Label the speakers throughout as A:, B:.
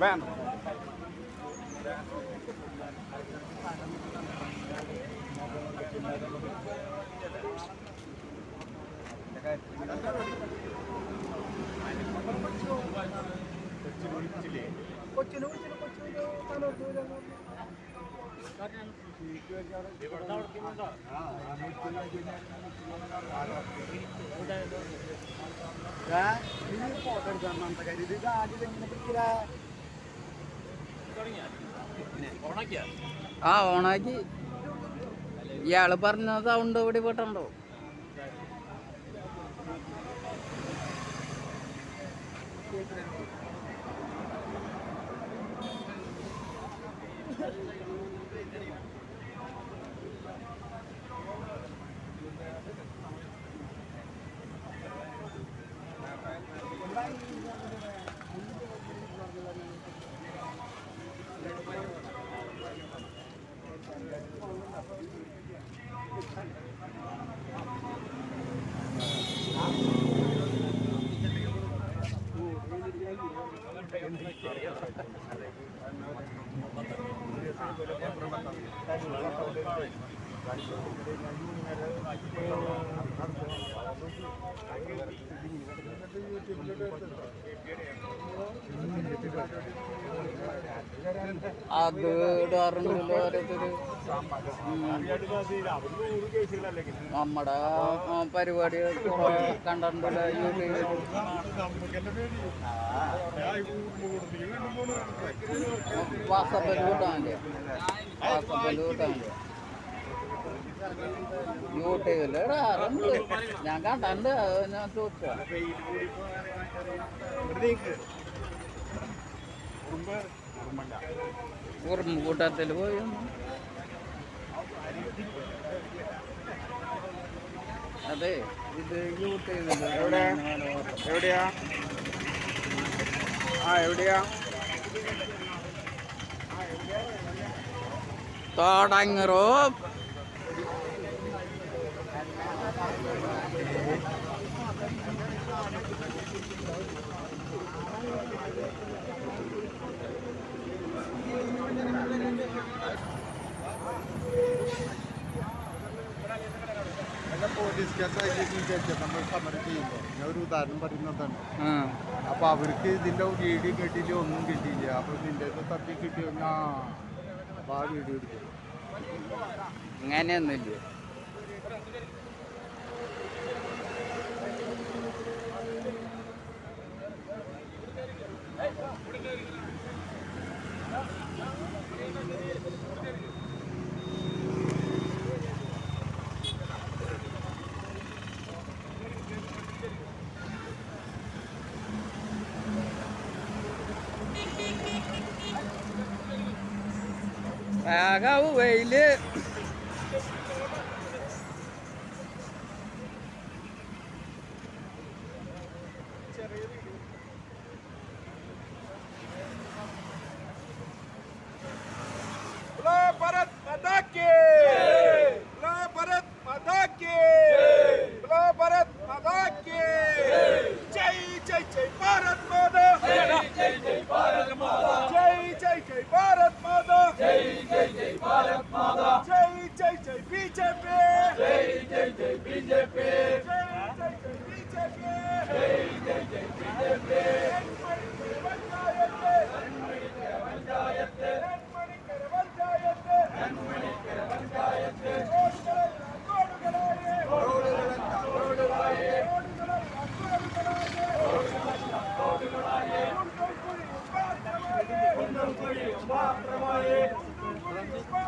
A: Ben.
B: ఇది పోతాడు అంతగా ఇది ఆగి దగ్గర
C: ആ ഓണാക്കി. ഇയാൾ പറഞ്ഞ സൗണ്ട് ഇവിടെ പെട്ടുണ്ടോ? അത് ഇടാറുണ്ടല്ലോ നമ്മുടെ പരിപാടി കണ്ടിട്ടുണ്ടല്ലോ യൂട്യൂബിൽ വാട്സപ്പിൽ വിട്ടാൽ മതി വാട്സപ്പിൽ വിട്ടാൽ മതി യൂട്യൂബിൽ ഇടാറുണ്ട് ഞാൻ കണ്ടിട്ടുണ്ട് അത് ഞാൻ ചോദിച്ചാ. ഉറുമ്പൂട്ടത്തിൽ പോയി. ഒന്ന്. അതെ ഇത് യൂട്യൂബിൽ
A: എവിടെ? എവിടെയാ? ആ എവിടെയാ?
C: തുടങ്ങറോ
D: പോലീസ് കേസായിട്ട് വിചാരിച്ച നമ്മൾ സമരം ചെയ്യുമ്പോൾ ഞാൻ ഒരു ഉദാഹരണം പറയുന്നതാണ് അപ്പൊ അവർക്ക് ഇതിന്റെ വീഡിയോ കിട്ടിയില്ല ഒന്നും കിട്ടിയില്ല. അപ്പൊ ഇതിന്റെ തപ്പി കിട്ടി ആ അപ്പൊ ആ വീഡിയോ എടുക്കും.
C: അങ്ങനെയൊന്നുമില്ല
A: આગા આવું ભાઈ લે dayatmada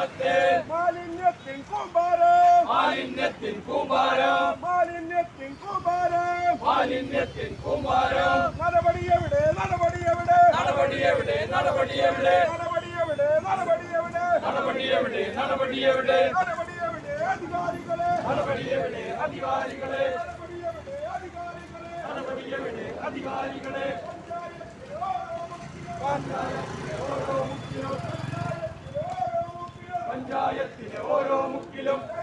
A: മണലിപ്പുഴയുടെ വെള്ളത്തെ മാലിന്യത്തിൻ കൂമ്പാരം മാലിന്യത്തിൻ കൂമ്പാരം മാലിന്യത്തിൻ കൂമ്പാരം മാലിന്യത്തിൻ കൂമ്പാരം നടപടി എവിടെ നടപടി എവിടെ നടപടി എവിടെ നടപടി എവിടെ നടപടി എവിടെ നടപടി എവിടെ നടപടി എവിടെ നടപടി എവിടെ നടപടി എവിടെ അധികാരികളെ നടപടി എവിടെ അധികാരികളെ നടപടി എവിടെ അധികാരികളെ നടപടി എവിടെ അധികാരികളെ പഞ്ചായത്തിലെ வேண்டும்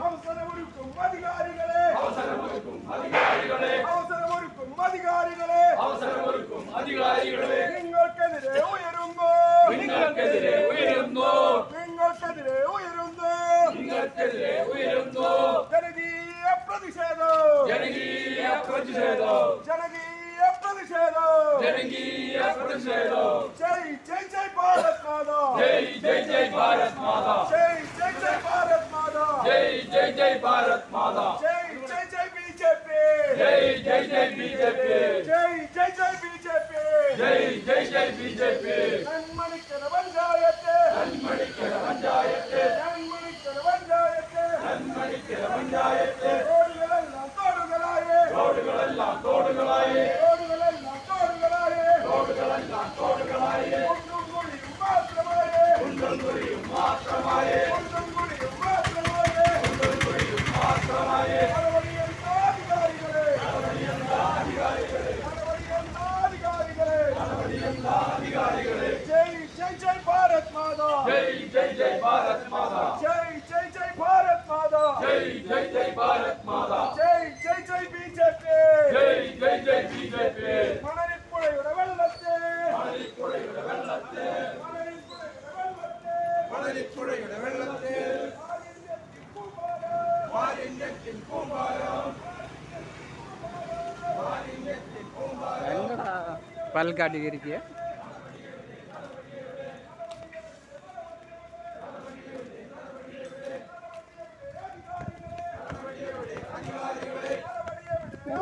A: அவசரமொருக்கும் அதிகாரிகளே அவசரமொருக்கும் அதிகாரிகளே அவசரமொருக்கும் அதிகாரிகளே அவசரமொருக்கும் அதிகாரிகளே നിങ്ങൾക്കെതിരെ ഉയരുന്നു നിങ്ങൾക്കെതിരെ ഉയരുന്നു നിങ്ങൾക്കെതിരെ ഉയരുന്നു നിങ്ങൾക്കെതിരെ ഉയരുന്നു மாதா. ஜெய் ஜெய் ஜெய்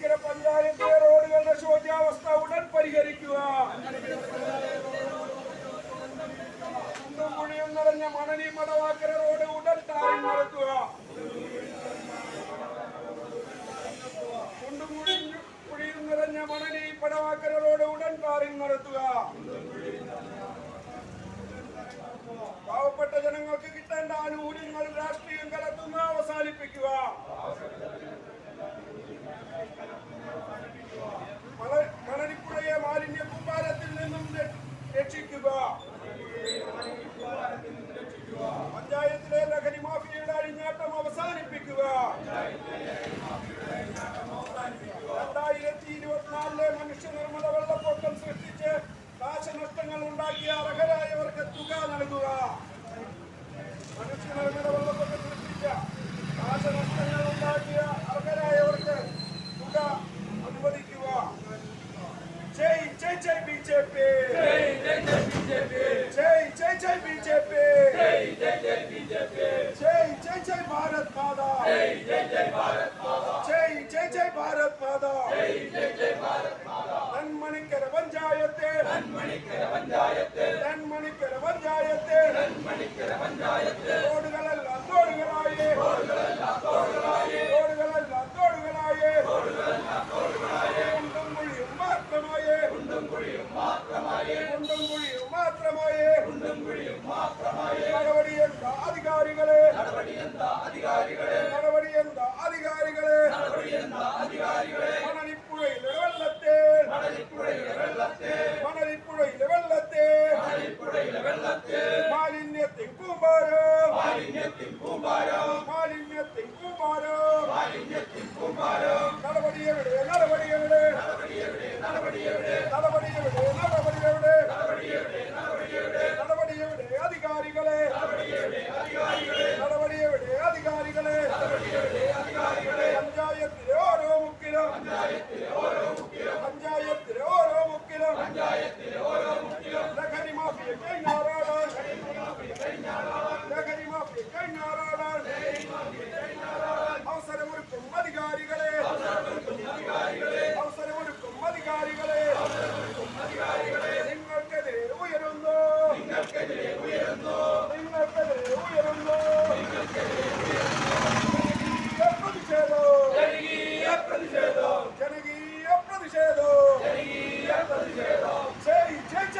A: നെന്മണിക്കര പഞ്ചായത്ത് റോഡുകളുടെ ശോചാവസ്ഥ ഉടൻ പരിഹരിക്കുക. കുഴിയും നിറഞ്ഞ മണലി മടവാക്കര റോഡ് ഉടൻ ടാറിംഗ് നടത്തുക. കുഴിയും നിറഞ്ഞ മണലി പടവാക്കര റോഡ് ഉടൻ നടത്തുക. പാവപ്പെട്ട ജനങ്ങൾക്ക് കിട്ടേണ്ട ആനുകൂല്യങ്ങൾ രാഷ്ട്രീയം കലർത്തുന്ന അവസാനിപ്പിക്കുക அதிகாரிகளே நடவடி எந்த அதிகாரிகளே நடவடி எந்த அதிகாரிகளே நடவடி எந்த அதிகாரிகளே மணலிப்புழை வெள்ளத்தே மணலிப்புழை வெள்ளத்தே மணலிப்புழை வெள்ளத்தே மணலிப்புழை வெள்ளத்தே. വെള്ളത്തെ കൂമ്പാരം. മാലിന്യത്തിൻ കൂമ്പാരം.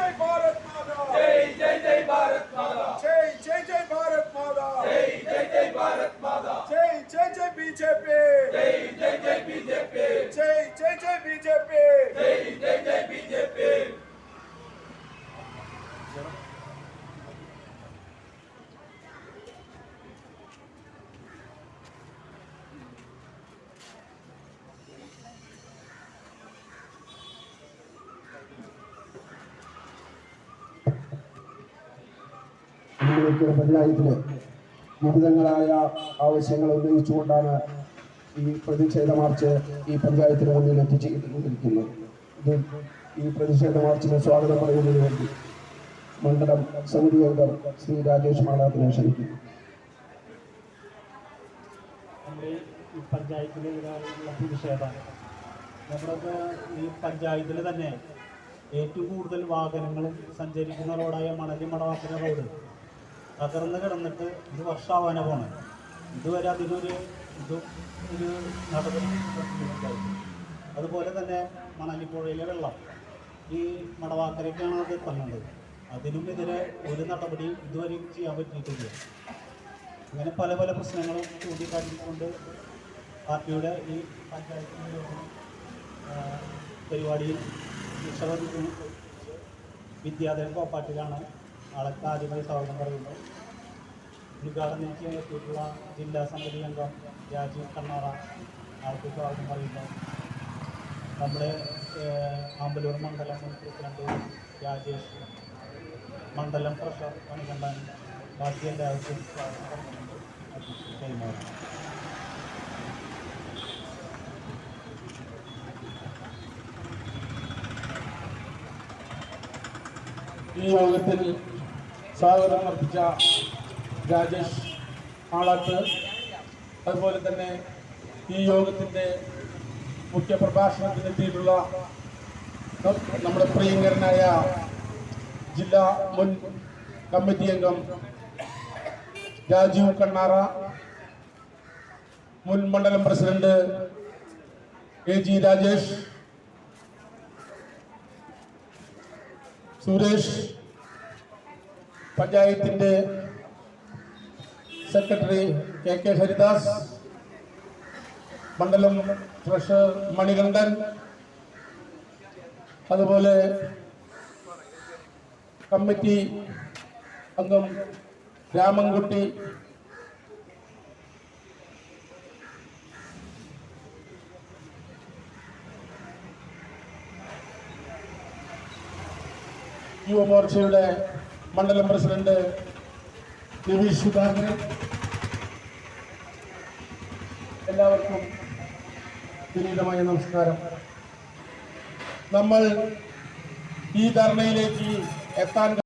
A: जय भारत माता जय जय
E: മുന്നോട്ടുള്ള പഞ്ചായത്തിലെ വിവിധങ്ങളായ ആവശ്യങ്ങൾ ഉന്നയിച്ചുകൊണ്ടാണ് ഈ പ്രതിഷേധ മാർച്ച് ഈ പഞ്ചായത്തിന് മുന്നിൽ എത്തിച്ചിരിക്കുന്നത് ഈ പ്രതിഷേധ മാർച്ചിന് സ്വാഗതം പറയുന്നതിന് വേണ്ടി മണ്ഡലം സമിതി അംഗം ശ്രീ രാജേഷ് മാളാത്തിനെ ക്ഷണിക്കുന്നു.
F: നമ്മുടെ ഈ പഞ്ചായത്തിൽ തന്നെ ഏറ്റവും കൂടുതൽ വാഹനങ്ങളും സഞ്ചരിക്കുന്ന റോഡായ മണലി മടവാക്കര റോഡ് തകർന്ന് കിടന്നിട്ട് ഒരു വർഷമാവാനാണ് പോണത്. ഇതുവരെ അതിനൊരു ഇത് ഒരു നടപടി അതുപോലെ തന്നെ മണലിപ്പുഴയിലെ വെള്ളം ഈ മടവാക്കരയ്ക്കാണ് അത് തന്നത് അതിനും എതിരെ ഒരു നടപടി ഇതുവരെ ചെയ്യാൻ പറ്റിയിട്ടില്ല. അങ്ങനെ പല പല പ്രശ്നങ്ങളും ചൂണ്ടിക്കാട്ടിക്കൊണ്ട് പാർട്ടിയുടെ ഈ പഞ്ചായത്ത് പരിപാടിയിൽ രക്ഷാബന്ധം വിദ്യാധരൻ കോപ്പാട്ടിലാണ് ആളെ ആദ്യമായി സ്വാഗതം പറയുന്നു ഉദ്ഘാടനം ചെയ്യാൻ എത്തിയിട്ടുള്ള ജില്ലാ സമിതി അംഗം രാജീവ് കണ്ണാറ ആൾക്ക് സ്വാഗതം പറയുന്നു നമ്മുടെ ആമ്പലൂർ മണ്ഡലം മുൻ പ്രസിഡന്റ് രാജേഷ് മണ്ഡലം പ്രഷർ മണികണ്ഠൻ ബാക്കി എല്ലാവർക്കും സ്വാഗതം പറയുന്നുണ്ട്
G: ഈ യോഗത്തിൽ സ്വാഗതം അർപ്പിച്ച രാജേഷ് ആളത്ത് അതുപോലെ തന്നെ ഈ യോഗത്തിന്റെ മുഖ്യ പ്രഭാഷണത്തിനെത്തിയിട്ടുള്ള നമ്മുടെ പ്രിയങ്കരനായ ജില്ലാ മുൻ കമ്മിറ്റി അംഗം രാജീവ് കണ്ണാറ മുൻ മണ്ഡലം president A G Rajesh Suresh പഞ്ചായത്തിന്റെ സെക്രട്ടറി കെ കെ ഹരിദാസ് മണ്ഡലം ട്രഷറർ മണികണ്ഠൻ അതുപോലെ കമ്മിറ്റി അംഗം രാമൻകുട്ടി യുവമോർച്ചയുടെ മണ്ഡലം പ്രസിഡന്റ് രവീഷ് സുധാകരൻ. എല്ലാവർക്കും വിനീതമായ നമസ്കാരം. നമ്മൾ ഈ ധർണയിലേക്ക് എത്താൻ